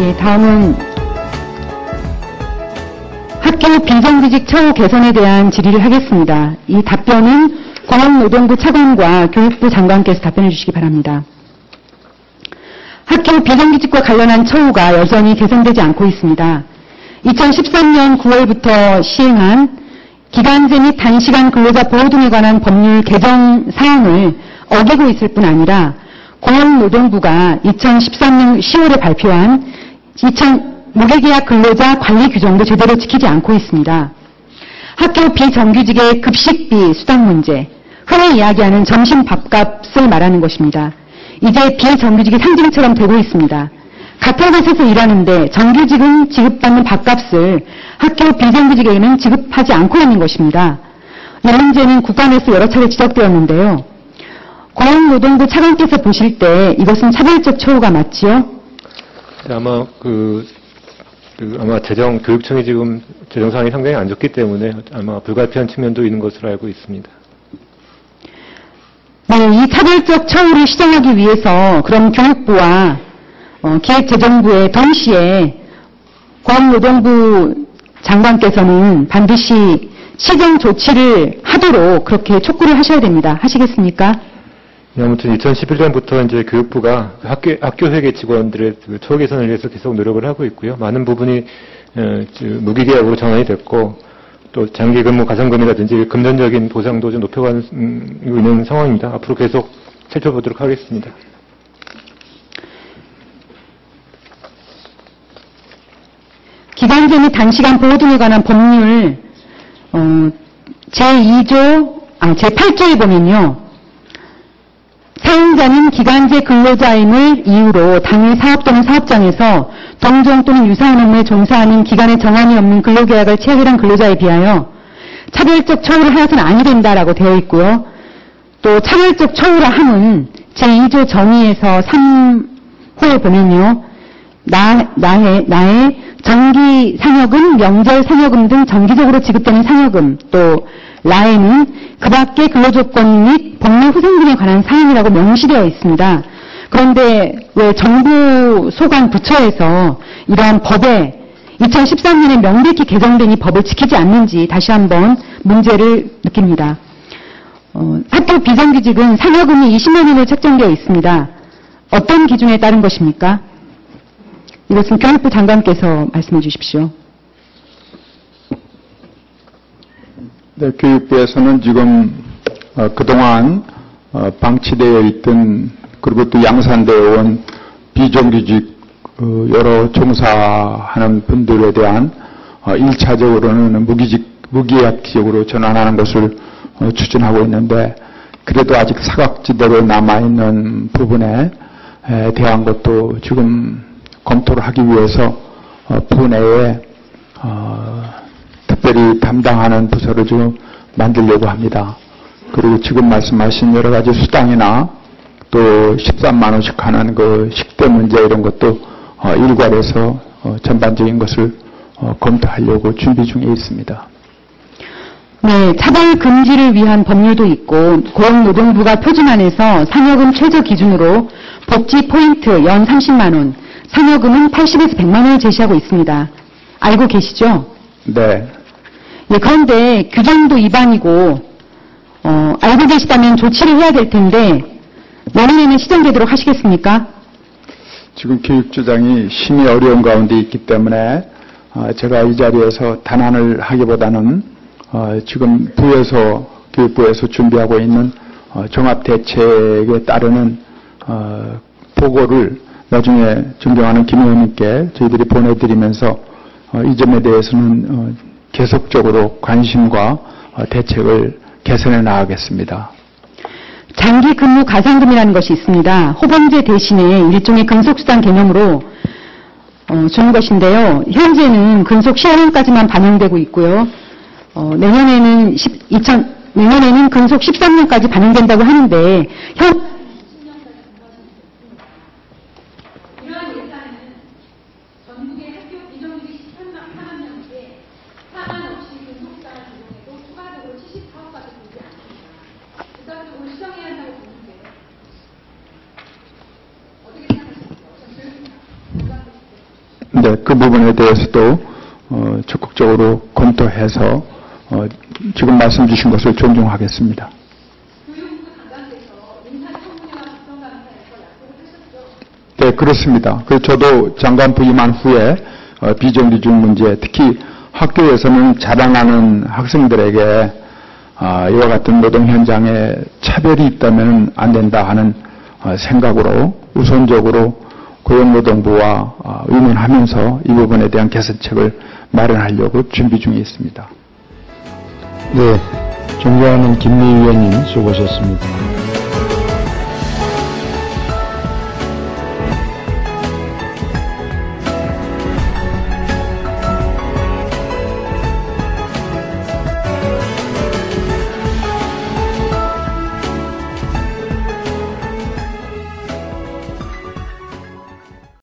예, 다음은 학교 비정규직 처우 개선에 대한 질의를 하겠습니다. 이 답변은 고용노동부 차관과 교육부 장관께서 답변해 주시기 바랍니다. 학교 비정규직과 관련한 처우가 여전히 개선되지 않고 있습니다. 2013년 9월부터 시행한 기간제 및 단시간 근로자 보호 등에 관한 법률 개정 사항을 어기고 있을 뿐 아니라 고용노동부가 2013년 10월에 발표한 2000 무계계약 근로자 관리 규정도 제대로 지키지 않고 있습니다. 학교 비정규직의 급식비 수당 문제, 흔히 이야기하는 점심 밥값을 말하는 것입니다. 이제 비정규직이 상징처럼 되고 있습니다. 같은 곳에서 일하는데 정규직은 지급받는 밥값을 학교 비정규직에게는 지급하지 않고 있는 것입니다. 이 문제는 국감에서 여러 차례 지적되었는데요. 고용노동부 차관께서 보실 때 이것은 차별적 처우가 맞지요? 네, 아마 그, 그 아마 재정 교육청이 지금 재정 상황이 상당히 안 좋기 때문에 아마 불가피한 측면도 있는 것으로 알고 있습니다. 네, 이 차별적 처우를 시정하기 위해서 그럼 교육부와 어, 기획재정부에 동시에 고용노동부 장관께서는 반드시 시정 조치를 하도록 그렇게 촉구를 하셔야 됩니다. 하시겠습니까? 네, 아무튼 2011년부터 이제 교육부가 학교, 학교 회계 직원들의 그 처우 개선을 위해서 계속 노력을 하고 있고요. 많은 부분이 어, 그 무기계약으로 전환이 됐고 또 장기 근무 가산금이라든지 금전적인 보상도 좀 높여가고 있는 상황입니다. 앞으로 계속 살펴보도록 하겠습니다. 기간제 및 단시간 보호 등에 관한 법률 어, 제2조, 아, 제8조에 보면요. 사용자는 기간제 근로자임을 이유로 당일 사업 또는 사업장에서 동종 또는 유사한 업무에 종사하는 기간에 정한이 없는 근로계약을 체결한 근로자에 비하여 차별적 처우를 하여서는 아니 된다라고 되어 있고요. 또 차별적 처우라 함은 제2조 정의에서 3호에 보면요. 나, 나의, 나의 정기 상여금, 명절 상여금 등 정기적으로 지급되는 상여금, 또 라에는 그 밖의 근로조건 및 복리 후생 등에 관한 사항이라고 명시되어 있습니다. 그런데 왜 정부 소관 부처에서 이러한 법에 2013년에 명백히 개정된 이 법을 지키지 않는지 다시 한번 문제를 느낍니다. 어, 학교 비정규직은 상여금이 20만 원으로 책정되어 있습니다. 어떤 기준에 따른 것입니까? 이것은 교육부 장관께서 말씀해 주십시오. 네, 교육부에서는 지금 어, 그동안 어, 방치되어 있던 그리고 또 양산되어 온 비정규직 어, 여러 종사하는 분들에 대한 어, 1차적으로는 무기직, 무계약직으로 전환하는 것을 어, 추진하고 있는데 그래도 아직 사각지대로 남아있는 부분에 에 대한 것도 지금 검토를 하기 위해서 어, 부내에 어, 특별히 담당하는 부서를 지금 만들려고 합니다. 그리고 지금 말씀하신 여러 가지 수당이나 또 13만 원씩 하는 그 식대 문제 이런 것도 어, 일괄해서 어, 전반적인 것을 어, 검토하려고 준비 중에 있습니다. 네, 차별 금지를 위한 법률도 있고 고용노동부가 표준안에서 상여금 최저 기준으로 복지 포인트 연 30만 원, 상여금은 80에서 100만 원을 제시하고 있습니다. 알고 계시죠? 네. 예, 그런데 규정도 위반이고 어, 알고 계시다면 조치를 해야 될 텐데 내년에는 시정되도록 하시겠습니까? 지금 교육주장이 심히 어려운 가운데 있기 때문에 어, 제가 이 자리에서 단안을 하기보다는 어, 지금 부에서 교육부에서 준비하고 있는 어, 종합 대책에 따르는 어, 보고를 나중에 존경하는 김 의원님께 저희들이 보내드리면서 어, 이 점에 대해서는 어, 계속적으로 관심과 어, 대책을 개선해 나가겠습니다. 장기 근무 가산금이라는 것이 있습니다. 호범제 대신에 일종의 근속수당 개념으로 어, 주는 것인데요. 현재는 근속 시한년까지만 반영되고 있고요. 어, 내년에는 10, 2000, 내년에는 근속 13년까지 반영된다고 하는데 현 이러한 예산은 전국의 학교 비정규직 13만 4만 명에게 사만 없이 근속수당을 제공해도 추가적으로 74억까지 들지 않습니다. 즉각적으로 시정해야 한다고 보는데 네, 그 부분에 대해서도 어, 적극적으로 검토해서 어, 지금 말씀 주신 것을 존중하겠습니다. 네, 그렇습니다. 그 저도 장관 부임한 후에 어, 비정규직 문제, 특히 학교에서는 자라나는 학생들에게 아, 이와 같은 노동 현장에 차별이 있다면 안 된다 하는 어, 생각으로 우선적으로 고용노동부와 어, 의논하면서 이 부분에 대한 개선책을 마련하려고 준비 중에 있습니다. 네, 존경하는 김미 의원님 수고하셨습니다.